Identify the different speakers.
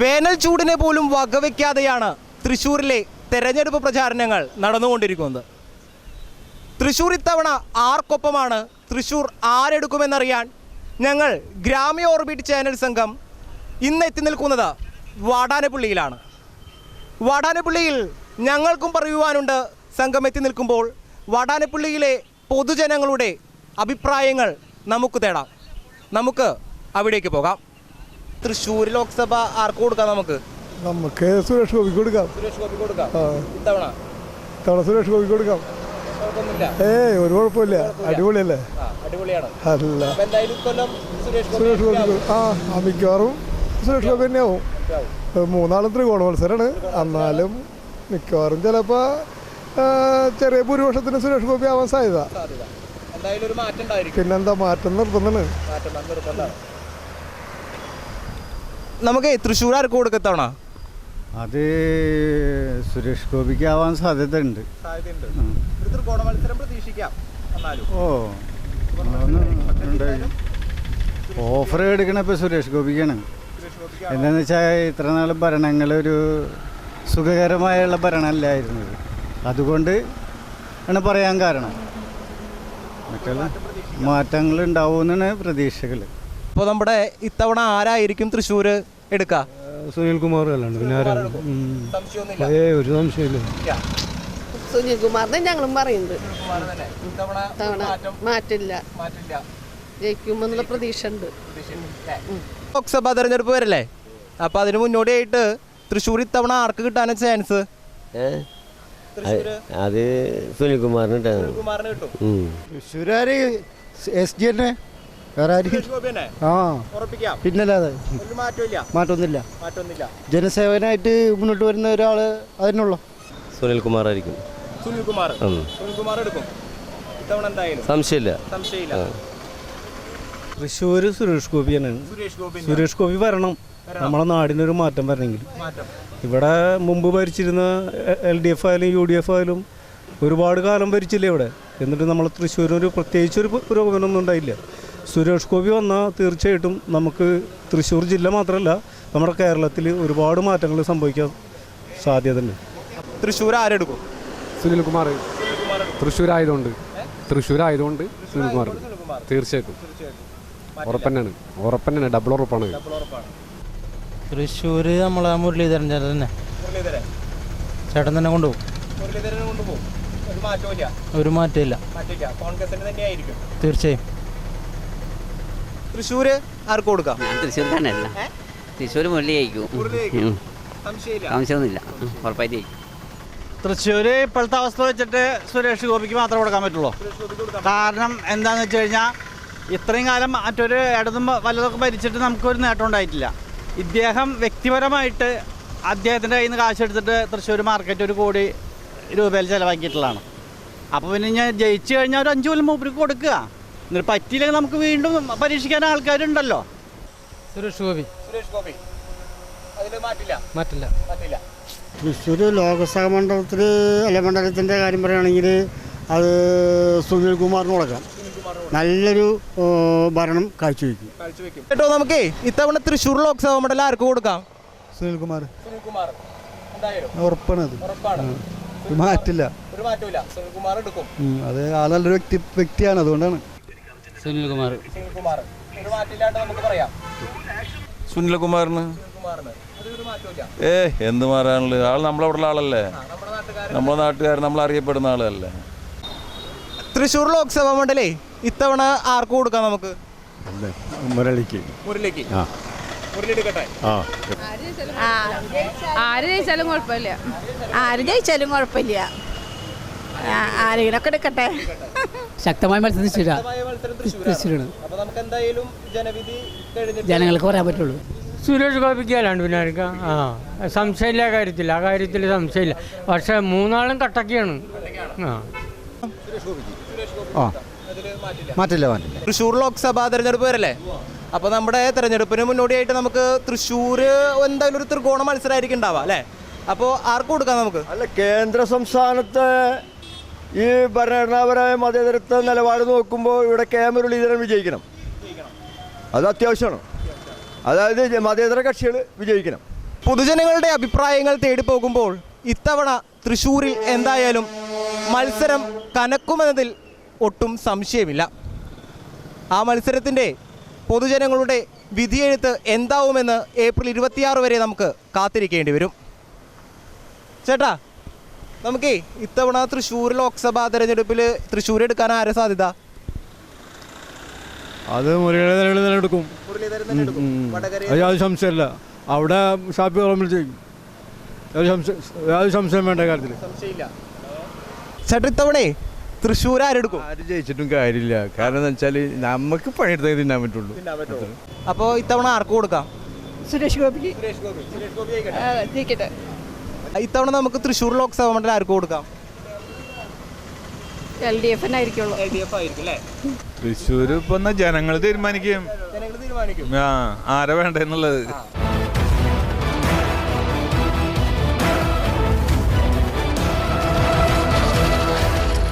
Speaker 1: വേനൽ ചൂടിനെ പോലും വകവയ്ക്കാതെയാണ് തൃശ്ശൂരിലെ തെരഞ്ഞെടുപ്പ് പ്രചാരണങ്ങൾ നടന്നുകൊണ്ടിരിക്കുന്നത്. തൃശ്ശൂർ ഇത്തവണ ആർക്കൊപ്പമാണ്? തൃശ്ശൂർ ആരെടുക്കുമെന്നറിയാൻ ഞങ്ങൾ ഗ്രാമ്യ ഓർബിറ്റ് ചാനൽ സംഘം ഇന്ന് എത്തി നിൽക്കുന്നത് വാടാനപ്പള്ളിയിലാണ്. വാടാനപ്പള്ളിയിൽ ഞങ്ങൾക്കും പറയുവാനുണ്ട് സംഘം എത്തി നിൽക്കുമ്പോൾ വാടാനപ്പള്ളിയിലെ പൊതുജനങ്ങളുടെ അഭിപ്രായങ്ങൾ നമുക്ക് തേടാം. നമുക്ക് അവിടേക്ക് പോകാം. തൃശ്ശൂർ ലോക്സഭ ആർക്ക് കൊടുക്കാം നമുക്ക്?
Speaker 2: നമുക്ക് സുരേഷ് ഗോപി കൊടുക്കാം.
Speaker 1: സുരേഷ് കൊടുക്കാം. ഇത്തവണ?
Speaker 2: തവണ സുരേഷ് ഗോപി കൊടുക്കാം. ഏ ഒരു കുഴപ്പമില്ല. അടിപൊളിയല്ലേ? അല്ല.
Speaker 1: സുരേഷ് ഗോപി
Speaker 2: ആ മിക്കവാറും സുരേഷ് ഗോപി തന്നെയാവും. മൂന്നാളും ത്രികോണ മത്സരമാണ് എന്നാലും മിക്കവാറും ചിലപ്പോൾ ചെറിയ ഭൂരിപക്ഷത്തിന് സുരേഷ് ഗോപി ആവാൻ സാധ്യത. പിന്നെന്താ മാറ്റം നിർബന്ധമാണ്
Speaker 1: നമുക്ക് തൃശ്ശൂർ ആർക്ക് കൊടുക്കും ഇത്തവണ?
Speaker 3: അത് സുരേഷ് ഗോപിക്ക് ആവാൻ സാധ്യതയുണ്ട്.
Speaker 1: ഒരു ത്രികോണ മത്സരം പ്രതീക്ഷിക്കാം
Speaker 3: ഓ ഓഫർ എടുക്കണ ഇപ്പോൾ സുരേഷ് ഗോപിക്കാണ്. എന്താണെന്ന് വെച്ചാൽ ഇത്ര നാൾ ഭരണങ്ങളൊരു സുഖകരമായുള്ള ഭരണമല്ലായിരുന്നത് അതുകൊണ്ട് ആണ് പറയാൻ കാരണം. മറ്റുള്ള മാറ്റങ്ങൾ ഉണ്ടാവുമെന്നാണ് പ്രതീക്ഷകൾ
Speaker 1: അപ്പോൾ നമ്മുടെ ഇത്തവണ ആരായിരിക്കും തൃശ്ശൂർ എടുക്കുക
Speaker 2: സുനിൽകുമാർ അല്ലാണ്ട് പിന്നെ ആരാണ്
Speaker 1: സംശയമൊന്നുമില്ല.
Speaker 2: ഏ ഒരു സംശയമില്ല
Speaker 4: സുനിൽ കുമാറിനെ ഞങ്ങളും പറയുന്നുണ്ട്. തവണ മാറ്റില്ല.
Speaker 1: മാറ്റില്ല.
Speaker 4: ജയിക്കുമെന്നുള്ള പ്രതീക്ഷ ഉണ്ട്
Speaker 1: ലോക്സഭാ തെരഞ്ഞെടുപ്പ് വരല്ലേ? അപ്പോൾ അതിന് മുന്നോടിയായിട്ട് തൃശ്ശൂർ ഇത്തവണ ആർക്ക് കിട്ടാനാ ചാൻസ്
Speaker 5: ഏ? അത് അത് സുനിൽകുമാറിനിട്ടാണ്
Speaker 1: കുമാറിന് കിട്ടും.
Speaker 5: ഉം.
Speaker 2: തൃശ്ശൂരാര് എസ് ഡി തന്നെ വേറെ ആ. പിന്നല്ലാതെ. ജനസേവനായിട്ട് മുന്നോട്ട് വരുന്ന ഒരാൾ അതിനുള്ളൂ
Speaker 5: സുനിൽ
Speaker 1: കുമാർ
Speaker 5: ഹും
Speaker 1: കുമാർ എടുക്കും. ഇത്തവണ എന്തായാലും?
Speaker 5: സംശയമില്ല.
Speaker 1: സംശയമില്ല.
Speaker 6: തൃശ്ശൂർ സുരേഷ് ഗോപിയാണ്
Speaker 1: സുരേഷ് ഗോപി
Speaker 6: സുരേഷ് ഗോപി വരണം. നമ്മളെ നാടിനൊരു മാറ്റം വരണമെങ്കിൽ.
Speaker 1: മാറ്റം.
Speaker 6: ഇവിടെ മുമ്പ് ഭരിച്ചിരുന്ന എൽ ഡി എഫ് ആയാലും യു ഡി എഫ് ആയാലും ഒരുപാട് കാലം ഭരിച്ചില്ലേ ഇവിടെ? എന്നിട്ട് നമ്മൾ തൃശ്ശൂരിനൊരു പ്രത്യേകിച്ചൊരു പുരോഗമനമൊന്നും ഉണ്ടായില്ല. സുരേഷ് ഗോപി വന്നാൽ തീർച്ചയായിട്ടും നമുക്ക് തൃശ്ശൂർ ജില്ല മാത്രമല്ല നമ്മുടെ കേരളത്തിൽ ഒരുപാട് മാറ്റങ്ങൾ സംഭവിക്കാൻ സാധ്യതയുണ്ട്.
Speaker 1: തൃശ്ശൂർ ആരെടുക്കും?
Speaker 7: സുനിൽകുമാർ. തൃശ്ശൂർ ആയതുകൊണ്ട് തൃശ്ശൂർ ആയതുകൊണ്ട് സുനിൽകുമാർ. തീർച്ചയായിട്ടും. ഉറപ്പന്നെയാണ്. ഉറപ്പന്നാണ് ഡബിൾ ഉറപ്പാണ്.
Speaker 8: തൃശ്ശൂർ നമ്മളെ മുരളീധരൻ. ചേട്ടൻ തന്നെ ചേട്ടൻ തന്നെ കൊണ്ടുപോകും.
Speaker 1: ഒരു മാറ്റമില്ല
Speaker 8: ഒരു മാറ്റമില്ല
Speaker 1: മാറ്റില്ല കോൺഗ്രസിന് തന്നെയായിരിക്കും.
Speaker 8: തീർച്ചയായും.
Speaker 1: തൃശ്ശൂർ ആർക്ക് കൊടുക്കാം?
Speaker 9: ഞാൻ തൃശ്ശൂർ തന്നെയല്ല തൃശ്ശൂർ മുരളി ജയിക്കും
Speaker 1: മുരളി ജയിക്കും.
Speaker 9: ഉം.
Speaker 1: സംശയമില്ല.
Speaker 9: സംശയമൊന്നുമില്ല. ഉറപ്പായിട്ട്
Speaker 8: തൃശ്ശൂര് ഇപ്പോഴത്തെ അവസ്ഥ വെച്ചിട്ട് സുരേഷ് ഗോപിക്ക് മാത്രമേ കൊടുക്കാൻ പറ്റുള്ളൂ. കാരണം എന്താണെന്ന് വെച്ച് കഴിഞ്ഞാൽ ഇത്രയും കാലം മറ്റൊരു ഇടതും വല്ലതൊക്കെ ഭരിച്ചിട്ട് നമുക്കൊരു നേട്ടം ഉണ്ടായിട്ടില്ല. ഇദ്ദേഹം വ്യക്തിപരമായിട്ട് അദ്ദേഹത്തിന്റെ കയ്യിൽ നിന്ന് കാശെടുത്തിട്ട് തൃശ്ശൂർ മാർക്കറ്റ് ഒരു കോടി രൂപയിൽ ചിലവാക്കിയിട്ടുള്ളതാണ്. അപ്പോൾ പിന്നെ ഞാൻ ജയിച്ചു കഴിഞ്ഞാൽ ഒരു അഞ്ച് കൊല്ലം മൂപ്പർക്ക് കൊടുക്കുക. എന്നിട്ട് പറ്റിയില്ലെങ്കിൽ നമുക്ക് വീണ്ടും പരീക്ഷിക്കാൻ ആൾക്കാരുണ്ടല്ലോ.
Speaker 7: സുരേഷ് ഗോപി.
Speaker 1: സുരേഷ് ഗോപി. മാറ്റില്ല.
Speaker 7: മാറ്റില്ല.
Speaker 1: മാറ്റില്ല.
Speaker 2: തൃശ്ശൂർ ലോകസഭാ മണ്ഡലത്തിൽ അല്ല മണ്ഡലത്തിന്റെ കാര്യം പറയുകയാണെങ്കിൽ അത് സുനിൽ കുമാറിന് കൊടുക്കാം. നല്ലൊരു ഭരണം കാഴ്ചവെക്കും.
Speaker 1: കേട്ടോ നമുക്ക് ഇത്തവണ തൃശ്ശൂർ ലോക്സഭാ മണ്ഡലം ആർക്ക് കൊടുക്കാം? സുനിൽ കുമാർ.
Speaker 2: ഉറപ്പാണ് അത്. മാറ്റില്ല
Speaker 1: ഒരു മാറ്റമില്ല. സുനിൽകുമാർ എടുക്കും.
Speaker 2: അത് ആ നല്ലൊരു വ്യക്തി വ്യക്തിയാണ് അതുകൊണ്ടാണ്.
Speaker 9: സുനിൽകുമാർ.
Speaker 1: സുനിൽകുമാർ. ഒരു മാറ്റില്ലാണ്ട് നമുക്ക് പറയാം.
Speaker 10: സുനിൽകുമാറിന്? ഏ എന്ത് മാറാനുള്ളത് ആൾ നമ്മളവിടെ ഉള്ള ആളല്ലേ
Speaker 1: നമ്മുടെ നാട്ടുകാർ
Speaker 10: നാട്ടുകാരൻ നമ്മൾ അറിയപ്പെടുന്ന ആളല്ലേ?
Speaker 1: തൃശ്ശൂർ ലോക്സഭാ മണ്ഡലേ ഇത്തവണ ആർക്ക് കൊടുക്കാം നമുക്ക്?
Speaker 2: മുരളിക്ക്.
Speaker 1: മുരളിക്ക്.
Speaker 4: ആര് ജയിച്ചാലും കുഴപ്പമില്ല. ആര് ജയിച്ചാലും കുഴപ്പമില്ല. ആരെങ്കിലൊക്കെ എടുക്കട്ടെ.
Speaker 9: ശക്തമായ മത്സരം
Speaker 1: തൃശ്ശൂരാണ്.
Speaker 9: ജനങ്ങൾക്ക് പറയാൻ പറ്റുള്ളൂ.
Speaker 7: സുരേഷ് ഗോപിക്ക് അല്ലാണ്ട് പിന്നെ ആർക്കാ? ആ സംശയമില്ല ആ കാര്യത്തിൽ ആ കാര്യത്തിൽ സംശയമില്ല. പക്ഷെ മൂന്നാളും കട്ടക്കിയാണ് ആ.
Speaker 2: ആ. മാറ്റില്ല മാറ്റില്ല.
Speaker 1: തൃശ്ശൂർ ലോക്സഭാ തെരഞ്ഞെടുപ്പ് വരല്ലേ? അപ്പൊ നമ്മുടെ തെരഞ്ഞെടുപ്പിന് മുന്നോടിയായിട്ട് നമുക്ക് തൃശ്ശൂർ എന്തായാലും ഒരു ത്രികോണ മത്സരമായിരിക്കും ഉണ്ടാവുക അല്ലേ? അപ്പോൾ ആർക്ക് കൊടുക്കാം നമുക്ക്?
Speaker 2: അല്ല കേന്ദ്ര സംസ്ഥാനത്തെ ഈ ഭരണഘടനാപരമായ മതേതരത്വ നിലപാട് നോക്കുമ്പോൾ ഇവിടെ കെ മുരളീധരൻ വിജയിക്കണം. അത് അത്യാവശ്യമാണ്. അതായത് മതേതര കക്ഷികൾ വിജയിക്കണം.
Speaker 1: പൊതുജനങ്ങളുടെ അഭിപ്രായങ്ങൾ തേടി പോകുമ്പോൾ ഇത്തവണ തൃശ്ശൂരിൽ എന്തായാലും മത്സരം കനക്കുമെന്നതിൽ ഒട്ടും സംശയമില്ല. ആ മത്സരത്തിന്റെ പൊതുജനങ്ങളുടെ വിധിയെഴുത്ത് എന്താവുമെന്ന് ഏപ്രിൽ ഇരുപത്തിയാറ് വരെ നമുക്ക് കാത്തിരിക്കേണ്ടി വരും. ചേട്ടാ നമുക്കേ ഇത്തവണ തൃശ്ശൂർ ലോക്സഭാ തെരഞ്ഞെടുപ്പിൽ തൃശ്ശൂർ എടുക്കാൻ ആരെ സാധ്യത?
Speaker 11: അത് മുരളീധരൻ നിലനിൽക്കും അത് യാതൊരു സംശയമല്ല. അവിടെ ഷാപ്പി പറമ്പിൽ ചെയ്യും യാതൊരു സംശയം വേണ്ട കാര്യത്തിൽ
Speaker 1: ചേട്ടൻ ഇത്തവണേ തൃശ്ശൂർ ആരെടുക്കും
Speaker 11: ആര് ജയിച്ചിട്ടും കാര്യമില്ല. കാരണം എന്താ വെച്ചാൽ നമുക്ക് പണിയെടുത്തേ തിന്നാൻ പറ്റുള്ളൂ.
Speaker 1: അപ്പോൾ ഇത്തവണ ആർക്ക് കൊടുക്കാം?
Speaker 4: സുരേഷ് ഗോപിക്ക്. ജയിക്കട്ടെ.
Speaker 1: ഇത്തവണ നമുക്ക് തൃശ്ശൂർ ലോക്സഭ മണ്ഡലം ആർക്ക് കൊടുക്കാം?
Speaker 4: എൽ ഡി എഫിനായിരിക്കുള്ളൂ
Speaker 10: തൃശ്ശൂർ ഇപ്പൊ ജനങ്ങൾ തീരുമാനിക്കും.
Speaker 1: ജനങ്ങൾ തീരുമാനിക്കും.
Speaker 10: ആ ആരാ വേണ്ടെന്നുള്ളത്